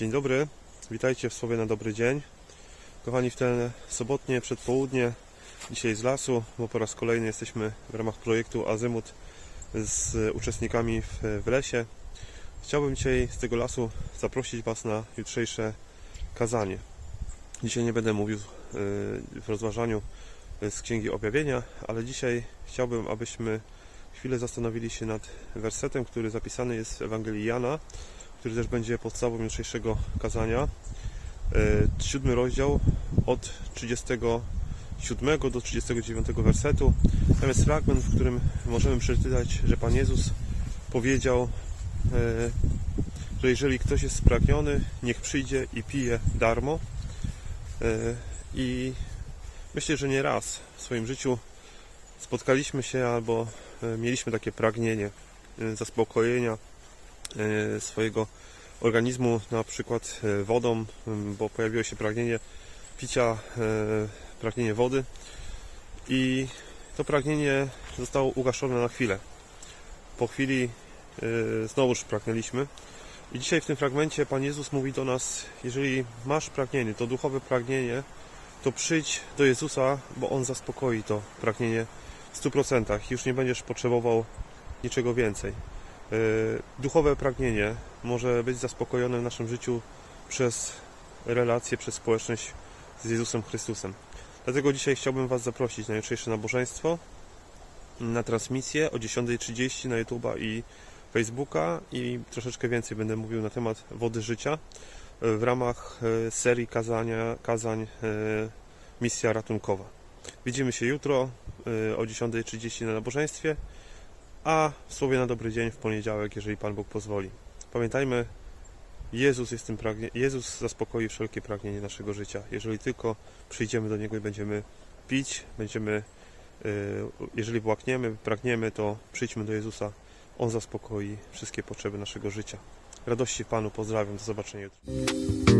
Dzień dobry, witajcie w Słowie na dobry dzień. Kochani, w te sobotnie przedpołudnie, dzisiaj z lasu, bo po raz kolejny jesteśmy w ramach projektu Azymut z uczestnikami w, w lesie. Chciałbym dzisiaj z tego lasu zaprosić Was na jutrzejsze kazanie. Dzisiaj nie będę mówił y, w rozważaniu z Księgi Objawienia, ale dzisiaj chciałbym, abyśmy chwilę zastanowili się nad wersetem, który zapisany jest w Ewangelii Jana, który też będzie podstawą jutrzejszego kazania. E, Siódmy rozdział od 37 do 39 wersetu. Tam jest fragment, w którym możemy przeczytać, że Pan Jezus powiedział, e, że jeżeli ktoś jest spragniony, niech przyjdzie i pije darmo. E, I myślę, że nie raz w swoim życiu spotkaliśmy się albo mieliśmy takie pragnienie zaspokojenia swojego organizmu, na przykład e, wodą, m, bo pojawiło się pragnienie picia, e, pragnienie wody i to pragnienie zostało ugaszone na chwilę. Po chwili e, znowuż pragnęliśmy i dzisiaj w tym fragmencie Pan Jezus mówi do nas, jeżeli masz pragnienie, to duchowe pragnienie, to przyjdź do Jezusa, bo On zaspokoi to pragnienie w 100%. Już nie będziesz potrzebował niczego więcej. E, Duchowe pragnienie może być zaspokojone w naszym życiu przez relacje, przez społeczność z Jezusem Chrystusem. Dlatego dzisiaj chciałbym Was zaprosić na jutrzejsze nabożeństwo, na transmisję o 10.30 na YouTube'a i Facebooka i troszeczkę więcej będę mówił na temat wody życia w ramach e, serii kazania, kazań e, Misja Ratunkowa. Widzimy się jutro o 10.30 na nabożeństwie, a w Słowie na dobry dzień w poniedziałek, jeżeli Pan Bóg pozwoli. Pamiętajmy, Jezus, jest tym pragnie... Jezus zaspokoi wszelkie pragnienie naszego życia. Jeżeli tylko przyjdziemy do Niego i będziemy pić, będziemy, e, jeżeli błakniemy, pragniemy, to przyjdźmy do Jezusa. On zaspokoi wszystkie potrzeby naszego życia. Radości Panu, pozdrawiam, do zobaczenia jutro.